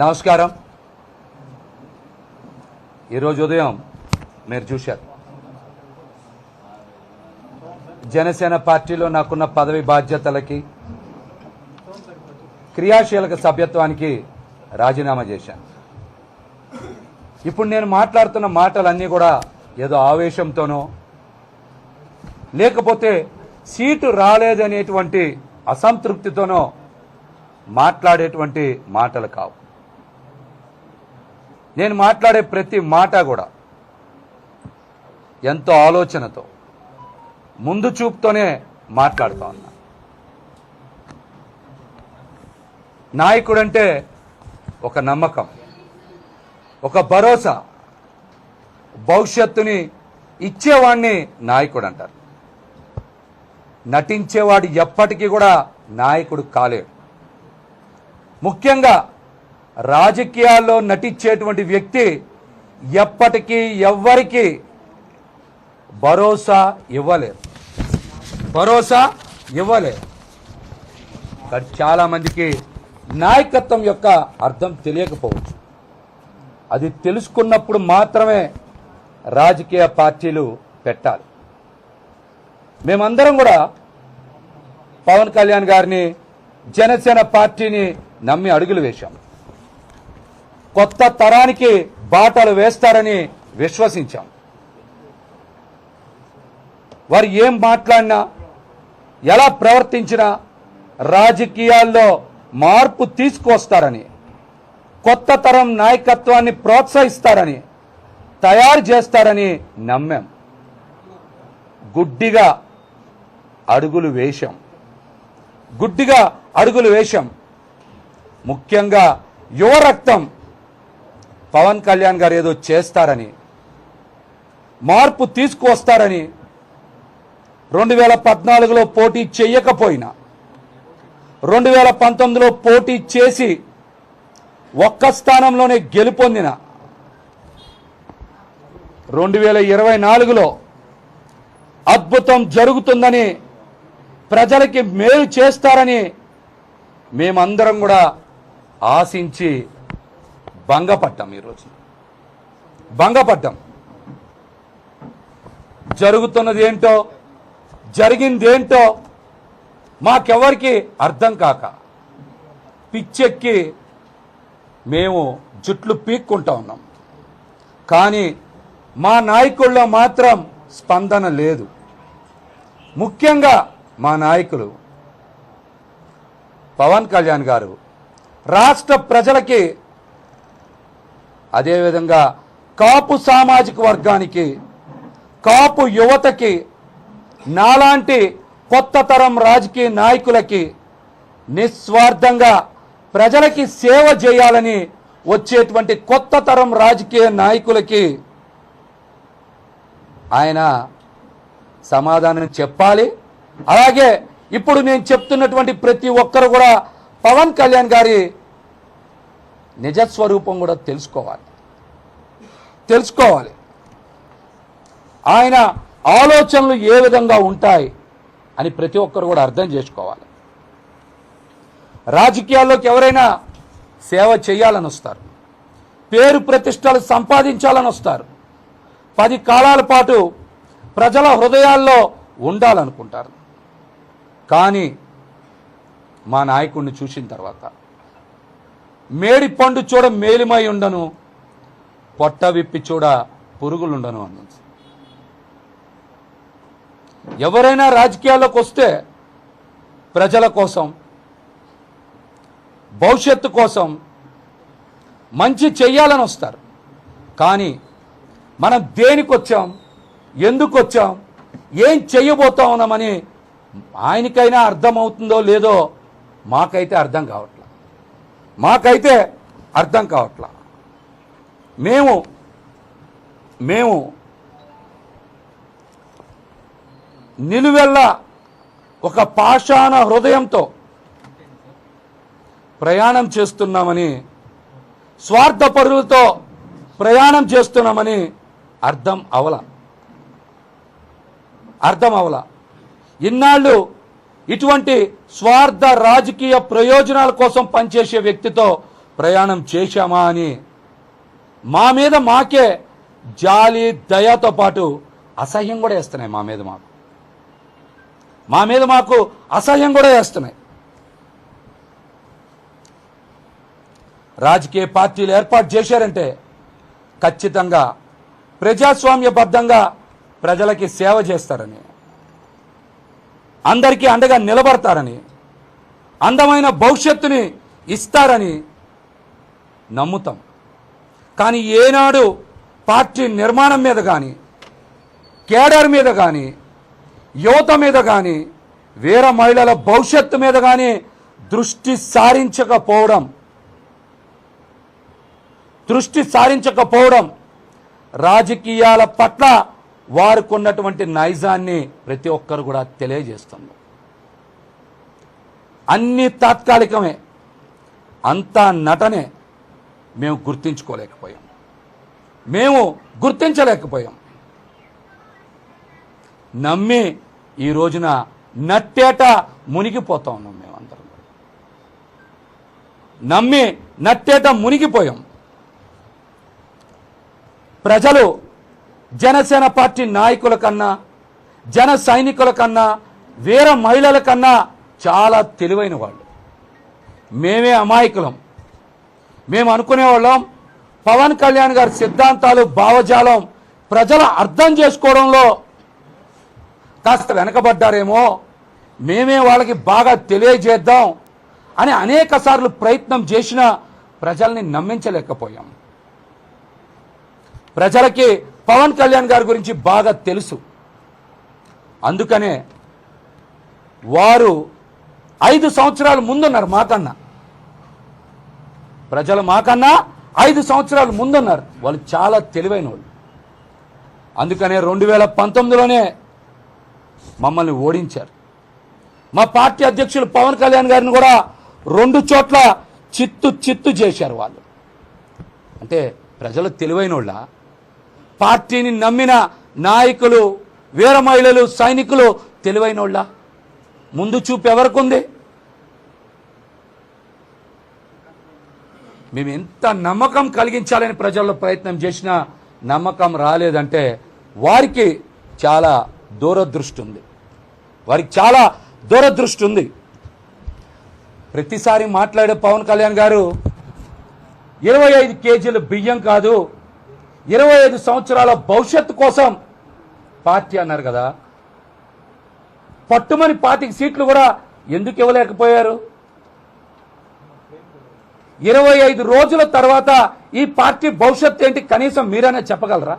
నమస్కారం. ఈరోజు ఉదయం మీరు చూశారు. జనసేన పార్టీలో నాకున్న పదవి బాధ్యతలకి క్రియాశీలక సభ్యత్వానికి రాజీనామా చేశాను. ఇప్పుడు నేను మాట్లాడుతున్న మాటలన్నీ కూడా ఏదో ఆవేశంతోనో లేకపోతే సీటు రాలేదనేటువంటి అసంతృప్తితోనో మాట్లాడేటువంటి మాటలు కావు. నేను మాట్లాడే ప్రతి మాట కూడా ఎంతో ఆలోచనతో ముందు చూపుతోనే మాట్లాడుతా ఉన్నా. నాయకుడంటే ఒక నమ్మకం ఒక భరోసా భవిష్యత్తుని ఇచ్చేవాడిని నాయకుడు అంటారు నటించేవాడు ఎప్పటికీ కూడా నాయకుడు కాలేడు. ముఖ్యంగా రాజకీయాల్లో నటించేటువంటి వ్యక్తి ఎప్పటికీ ఎవ్వరికి భరోసా ఇవ్వలేరు భరోసా ఇవ్వలేరు కానీ చాలామందికి నాయకత్వం యొక్క అర్థం తెలియకపోవచ్చు. అది తెలుసుకున్నప్పుడు మాత్రమే రాజకీయ పార్టీలు పెట్టాలి. మేమందరం కూడా పవన్ కళ్యాణ్ గారిని జనసేన పార్టీని నమ్మి అడుగులు వేశాం. కొత్త తరానికి బాటలు వేస్తారని విశ్వసించాం. వారు ఏం మాట్లాడినా ఎలా ప్రవర్తించినా రాజకీయాల్లో మార్పు తీసుకొస్తారని కొత్త తరం నాయకత్వాన్ని ప్రోత్సహిస్తారని తయారు చేస్తారని నమ్మాం. గుడ్డిగా అడుగులు వేశాం. గుడ్డిగా అడుగులు వేశాం. ముఖ్యంగా యువ రక్తం పవన్ కళ్యాణ్ గారు ఏదో చేస్తారని మార్పు తీసుకువస్తారని రెండు వేల పద్నాలుగులో పోటీ చేయకపోయినా రెండు వేల పంతొమ్మిదిలో పోటీ చేసి ఒక్క స్థానంలోనే గెలుపొందిన రెండు వేల ఇరవై నాలుగులో అద్భుతం జరుగుతుందని ప్రజలకి మేలు చేస్తారని మేమందరం కూడా ఆశించి భంగపడ్డాం ఈరోజు భంగపడ్డాం. జరుగుతున్నది ఏంటో జరిగిందేంటో మాకెవరికి అర్థం కాక పిచ్చెక్కి మేము జుట్లు పీక్కుంటా ఉన్నాం. కానీ మా నాయకుల్లో మాత్రం స్పందన లేదు. ముఖ్యంగా మా నాయకులు పవన్ కళ్యాణ్ గారు రాష్ట్ర ప్రజలకి అదేవిధంగా కాపు సామాజిక వర్గానికి కాపు యువతకి నాలాంటి కొత్త తరం రాజకీయ నాయకులకి నిస్వార్థంగా ప్రజలకి సేవ చేయాలని వచ్చేటువంటి కొత్త తరం రాజకీయ నాయకులకి ఆయన సమాధానం చెప్పాలి. అలాగే ఇప్పుడు నేను చెప్తున్నటువంటి ప్రతి ఒక్కరు కూడా పవన్ కళ్యాణ్ గారి నిజస్వరూపం కూడా తెలుసుకోవాలి. తెలుసుకోవాలి. ఆయన ఆలోచనలు ఏ విధంగా ఉంటాయి అని ప్రతి ఒక్కరు కూడా అర్థం చేసుకోవాలి. రాజకీయాల్లోకి ఎవరైనా సేవ చేయాలని వస్తారు. పేరు ప్రతిష్టలు సంపాదించాలని వస్తారు. పది కాలాల పాటు ప్రజల హృదయాల్లో ఉండాలనుకుంటారు. కానీ మా నాయకుడిని చూసిన తర్వాత మేడి పండు చూడ మేలిమై ఉండను పొట్ట విప్పి చూడ పురుగులుండను అన్నది ఎవరైనా రాజకీయాల్లోకి వస్తే ప్రజల కోసం భవిష్యత్తు కోసం మంచి చెయ్యాలని వస్తారు. కానీ మనం దేనికి వచ్చాం ఎందుకు వచ్చాం ఏం చెయ్యబోతా ఉన్నామని ఆయనకైనా అర్థమవుతుందో లేదో మాకైతే అర్థం కావట్లా. మాకైతే అర్థం కావట్లా. మేము మేము నిలువెల్ల ఒక పాషాణ హృదయంతో ప్రయాణం చేస్తున్నామని స్వార్థపరులతో ప్రయాణం చేస్తున్నామని అర్థం అవల. అర్థం అవల. ఇన్నాళ్ళు ఇటువంటి స్వార్థ రాజకీయ ప్రయోజనాల కోసం పనిచేసే వ్యక్తితో ప్రయాణం చేశామా అని మా మీద మాకే జాలి దయతో పాటు అసహ్యం కూడా వేస్తున్నాయి మా మీద మాకు. మా మీద మాకు అసహ్యం కూడా వేస్తున్నాయి. రాజకీయ పార్టీలు ఏర్పాటు చేశారంటే ఖచ్చితంగా ప్రజాస్వామ్యబద్ధంగా ప్రజలకి సేవ చేస్తారని అందరికీ అండగా నిలబడతారని అందమైన భవిష్యత్తుని ఇస్తారని నమ్ముతాం. కానీ ఏనాడు పార్టీ నిర్మాణం మీద కానీ కేడర్ మీద కానీ యువత మీద కానీ వీర మహిళల భవిష్యత్తు మీద కానీ దృష్టి సారించకపోవడం దృష్టి సారించకపోవడం రాజకీయాల పట్ల వారికి ఉన్నటువంటి నైజాన్ని ప్రతి ఒక్కరు కూడా తెలియజేస్తుంది అన్ని తాత్కాలికమే అంతా నటనే. మేము గుర్తించుకోలేకపోయాం. మేము గుర్తించలేకపోయాం. నమ్మి ఈ రోజున నట్టేట మునిగిపోతా ఉన్నాం మేమందరం నమ్మి నట్టేట మునిగిపోయాం. ప్రజలు జనసేన పార్టీ నాయకుల కన్నా జన సైనికుల కన్నా వీర మహిళల కన్నా చాలా తెలివైన వాళ్ళు. మేమే అమాయకులం. మేము అనుకునేవాళ్ళం పవన్ కళ్యాణ్ గారి సిద్ధాంతాలు భావజాలం ప్రజలు అర్థం చేసుకోవడంలో కాస్త వెనకబడ్డారేమో మేమే వాళ్ళకి బాగా తెలియజేద్దాం అని అనేక సార్లు ప్రయత్నం చేసినా ప్రజల్ని నమ్మించలేకపోయాం. ప్రజలకి పవన్ కళ్యాణ్ గారి గురించి బాగా తెలుసు. అందుకనే వారు ఐదు సంవత్సరాల ముందున్నారు మాకన్నా. ప్రజలు మాకన్నా ఐదు సంవత్సరాలు ముందున్నారు. వాళ్ళు చాలా తెలివైన వాళ్ళు అందుకనే రెండు వేల పంతొమ్మిదిలోనే మమ్మల్ని ఓడించారు. మా పార్టీ అధ్యక్షులు పవన్ కళ్యాణ్ గారిని కూడా రెండు చోట్ల చిత్తు చిత్తు చేశారు వాళ్ళు. అంటే ప్రజలు తెలివైన వాళ్ళ పార్టీని నమ్మిన నాయకులు వీర మహిళలు సైనికులు తెలివైన వాళ్ళ ముందు చూపు ఎవరికి ఉంది మేము ఎంత నమ్మకం కలిగించాలని ప్రజల్లో ప్రయత్నం చేసినా నమ్మకం రాలేదంటే వారికి చాలా దూరదృష్టి ఉంది. వారికి చాలా దూరదృష్టి ఉంది. ప్రతిసారి మాట్లాడే పవన్ కళ్యాణ్ గారు ఇరవై ఐదు కేజీల బియ్యం కాదు ఇరవై ఐదు సంవత్సరాల భవిష్యత్తు కోసం పార్టీ అన్నారు కదా. పట్టుమని పార్టీకి సీట్లు కూడా ఎందుకు ఇవ్వలేకపోయారు? ఇరవై ఐదు రోజుల తర్వాత ఈ పార్టీ భవిష్యత్ ఏంటి కనీసం మీరైనా చెప్పగలరా?